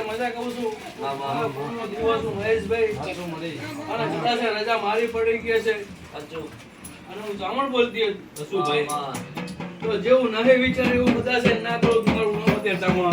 મજા કહું છું. દિવસ હું મહેશભાઈ. રજા મારી પડી ગઈ છે. અને હું જામણ બોલતી હસુભાઈ તો જેવું નહીં વિચારે એવું બધા છે ના કરું તમારું અત્યારે જામણ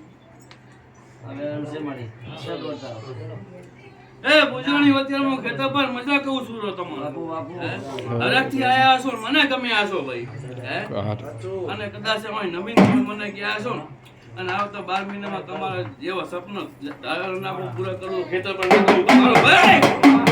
એ પૂજવાની અત્યારે હું કહેતો પર મજા કહું છું રો તમારો. હે? હરખથી આયા છો ને મને તમે આશો ભાઈ. હે? અને કદાચ એમાં નવીન મને ગયા છો ને અને આવતા બાર મહિનામાં તમારા જેવા સપનો પૂરા કરું ખેતર પર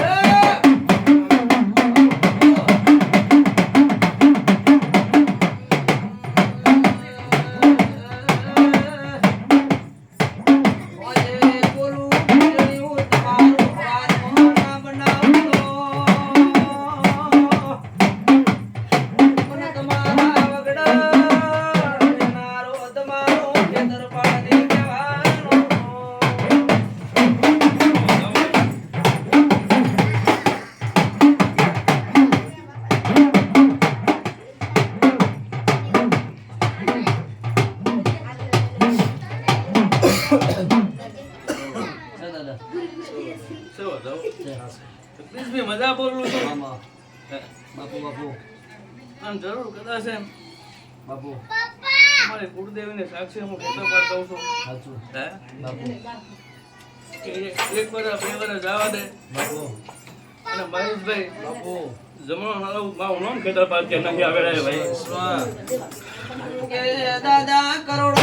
મજા બોલું છું. આમ જરૂર કદાચ એમ. અમારી કુળદેવીને સાક્ષી હું ખેતર પર કહું છું. હે? કે એક વર્ષ બે વાર જવા દે. અને મહેશભાઈ જમણો હાલો મારું નામ ખેતર પર કે નહીં આવે ભાઈ. દાદા કરોડો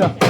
એ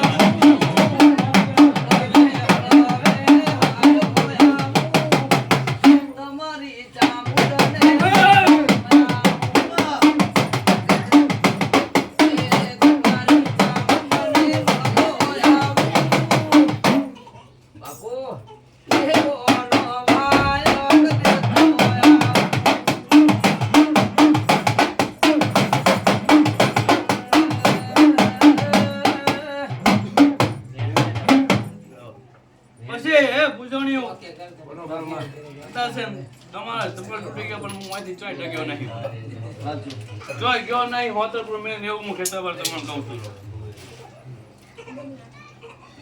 ચોય ગયો નહીં હોતર પર મેં એવું હું ખેતર પર તમને કહું છું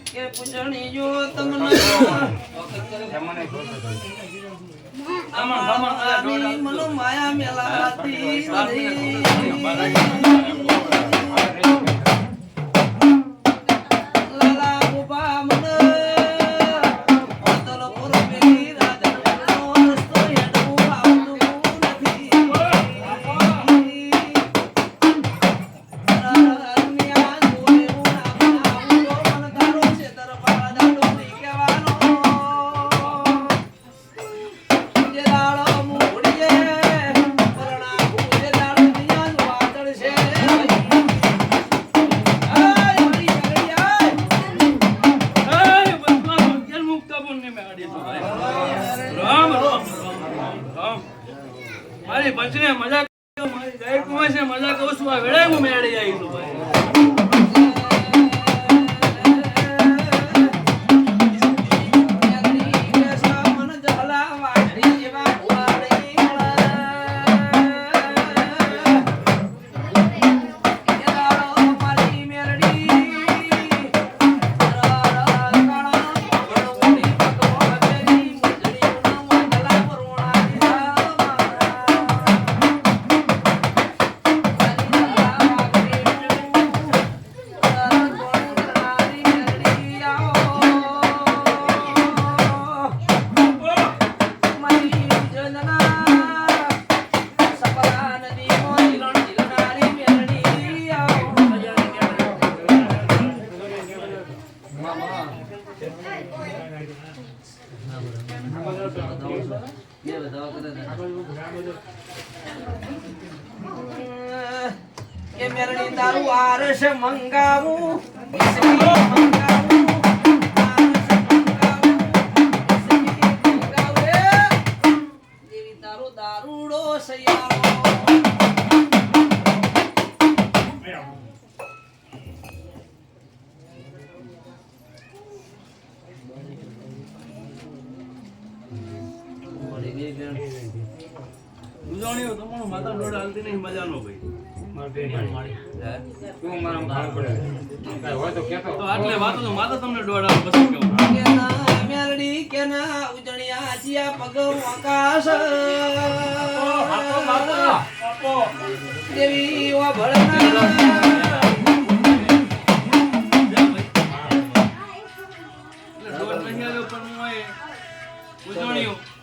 કે પૂજણી જો તમને આમાં માયા મેલાતી નથી. મારી બચને મજા મારી ગાય છે મજા કહું છું આ વેળાએ હું મેળી આવી છું ભાઈ. કે મેરણી તારું આરસ મંગાવું. મંગાવું. દારૂડો સૈયાળો ઉજવણીઓ તમારું માતા હાલતી નહીં મજાનો ભાઈ. દેવી ભળના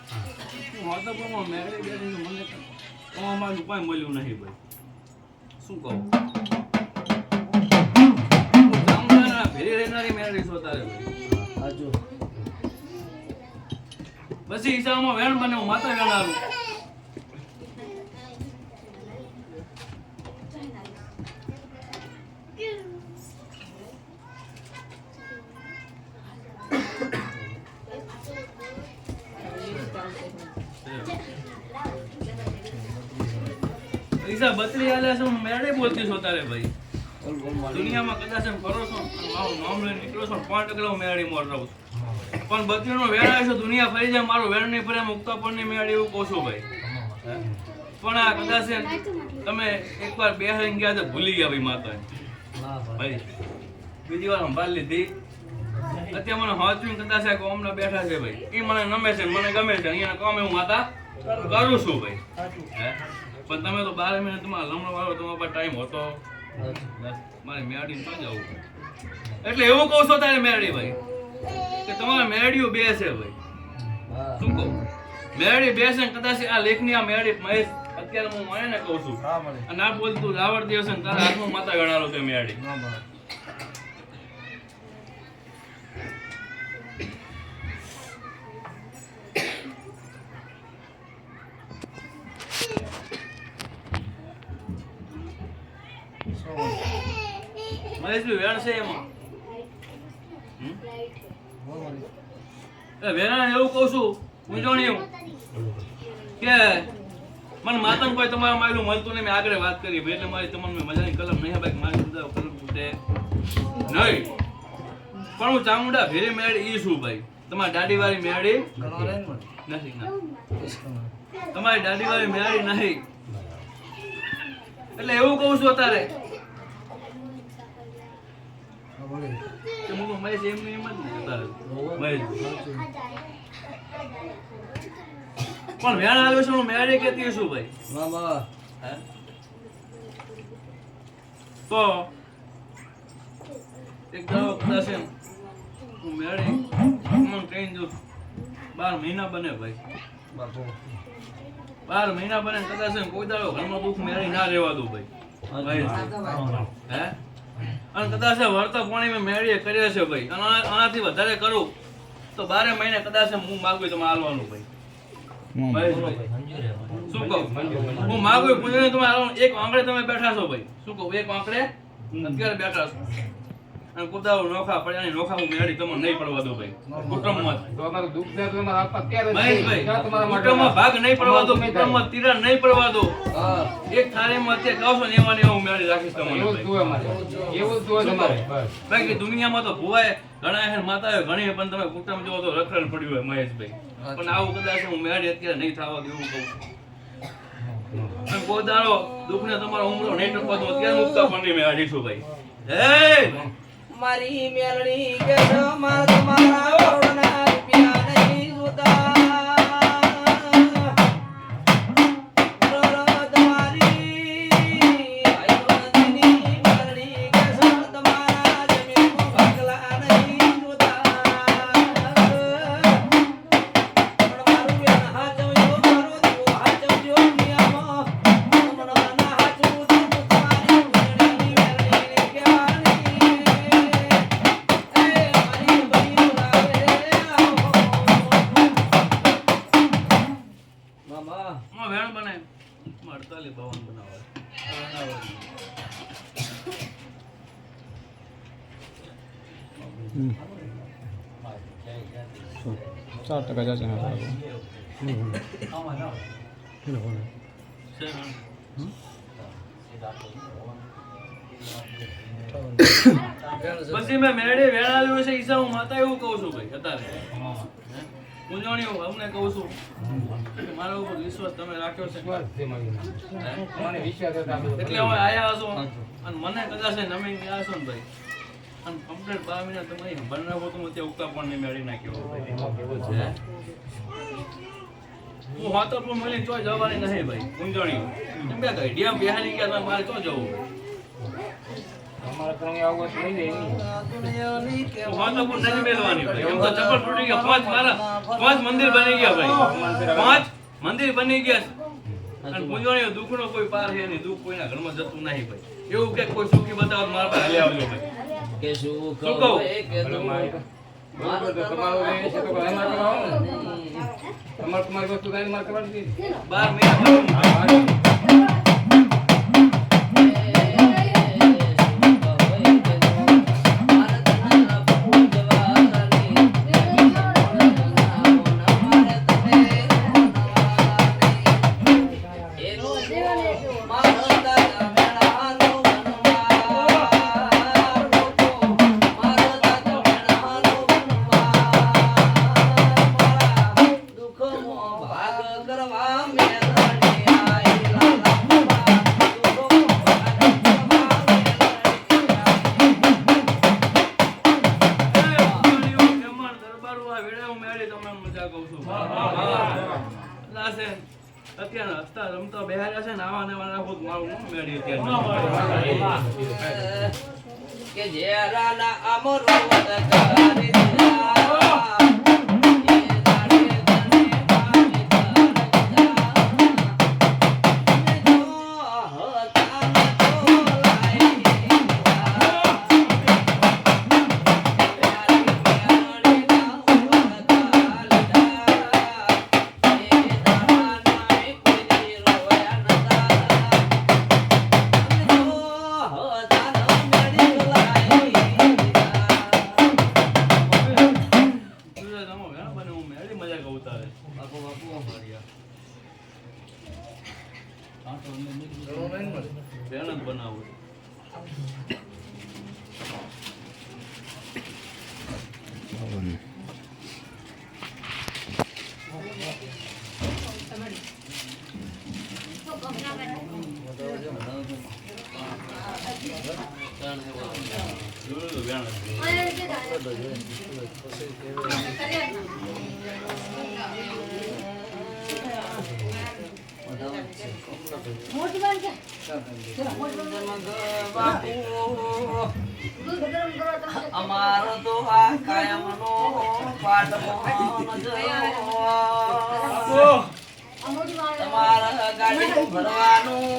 હું. હતો પણ હું મેળે બેઠી મને અમારું કાંઈ મળ્યું નહીં ભાઈ. શું કહું? હું ગામડાના ભેરી રહેનારી મેળવી છો તારે ભાઈ. પછી હિસાબમાં વેણ બને હું માતા વેણારું પૈસા બતરી આલે છે હું મેળે બોલતી છો તારે ભાઈ. દુનિયામાં કદાચ એમ કરો છો મારું નામ લઈને નીકળો છો પાંચ ટકલા હું મેળી મોર રહું છું. પણ બત્રીનો વેણ આવે છે દુનિયા ફરી જાય મારું વેણ નહીં ફરે મુક્તા પણ નહીં મેળી એવું કહો છો ભાઈ. પણ આ કદાચ તમે એકવાર બે હરીને ગયા તો ભૂલી ગયા ભાઈ માતા ભાઈ બીજી વાર સંભાળ લીધી. અત્યારે મને હાચવીને કદાચ આ કોમના બેઠા છે ભાઈ. એ મને નમે છે મને ગમે છે. અહીંયા કામ હું માતા કરું છું ભાઈ? પણ તમે તો બાર મહિને તમારા લમણો વાળો તમારા પાસે ટાઈમ હોતો. મારે મેરડી તો જવું એટલે એવું કહું છો તારે મેરડી ભાઈ કે તમારા મેરડીઓ બે છે ભાઈ શું કહું? મેરડી બે છે કદાચ આ લેખની આ મેરડી મહેશ અત્યારે હું મને ને કહું છું. અને આ બોલતું રાવણ દિવસે તારા હાથમાં માતા ગણાલો છે મેરડી મહેશભાઈ વેણ છે એમાં. વેરાને એવું કહું છું ઉજવણીયું કે મને માતંગ કોઈ તમારા મારું મળતું નહીં, મેં આગળ વાત કરી એટલે મારી તમને મજાની કલમ નહીં ભાઈ મારી બધા કલમ તૂટે નહીં. પણ હું ચામુંડા ભેરી મેળી ઈ છું ભાઈ. તમારી દાડી વાળી મેળી નથી તમારી દાદી વાળી મેળી નહીં. એટલે એવું કહું છું અત્યારે કે મહેશ એમની એમ જ ને અત્યારે. મહેશ. પણ વેણ આવ્યો છે હું મેળે કેતી છું ભાઈ? હે? તો એક દાડો કદાચ એમ હું મેળે હું ટ્રેન જો બાર મહિના બને ભાઈ. બાર મહિના બને કદાચ એમ કોઈ દાડો ઘરમાં દુઃખ મેળી ના રહેવા દઉં ભાઈ. ભાઈ હે? અને કદાચ એ વળતા પાણી મેં મેળીએ કર્યો છે ભાઈ. અને આનાથી વધારે કરું તો બારે મહિને કદાચ હું માગું તમે હાલવાનું ભાઈ. શું કહું? હું માગું પૂછે તમે એક આંકડે તમે બેઠા છો ભાઈ. શું કહું? એક આંકડે? અત્યારે બેઠા છો. અને કુદાઓ નોખા પડ્યા ને નોખા હું મેળી તમને નહીં પડવા દો ભાઈ. કુટુંબમાં તો અમારું દુઃખ છે તો હાથ અત્યારે. મહેશભાઈ તમારા કુટુંબમાં ભાગ નહીં પડવા દો તમારું કુટુંબમાં તિરાડ નહીં પડવા દો. એક થાળીમાં અત્યારે કહો છો ને એવા ને એવા મેળી રાખીશ તમને એવું. જોવે અમારે. એવું જોવે તમારે. બાકી દુનિયામાં તો ભુવાએ ઘણા હે માતાએ ઘણી પણ તમે કુટુંબ જોવો તો રખડણ પડ્યું હોય મહેશભાઈ. પણ આવું કદાચ હું મેળી અત્યારે નહીં થવા દઉં એવું કહું અને દાડો દુઃખને તમારો ઉમરો નહીં ટકવા દો અત્યારે મુક્તા પણ મેં હાડીશું ભાઈ. હે! મારી મેલડી ગયો માર પછી મેં મેળે વેળાવ્યું છે ઈસા હું માતા એવું કહું છું ભાઈ અત્યારે. પૂંજવણી હું અમને કહું છું. મારા ઉપર વિશ્વાસ તમે રાખ્યો છે. એટલે હવે આયા હશો. અને મને કદાચ એ નમીન ગયા હશો ને ભાઈ. અને કમ્પ્લીટ બાર મહિના તમે રાખો તો ઉકા પણ નહીં મેળવી નાખ્યો? હું પણ તો જવાની નહીં ભાઈ એમ કે બેહારી ગયા તો મારે તો જવું પાંચ મંદિર બની ગયા ભાઈ. પાંચ મંદિર બની ગયા અને પૂંજવણી દુઃખનો કોઈ પાર છે નહીં દુઃખ કોઈના ઘરમાં જતું નહીં ભાઈ. એવું કે કોઈ સુખી બતાવો મારા પાસે. હાલી આવજો ભાઈ. કે શું કહું? કે તમારે તમારી વસ્તુ કાંઈ મારે કરવાની બાર મહિના amor, અમારો તો આ કાયમનો પાઠ મોહન જો તમારા ગાડી ભરવાનું.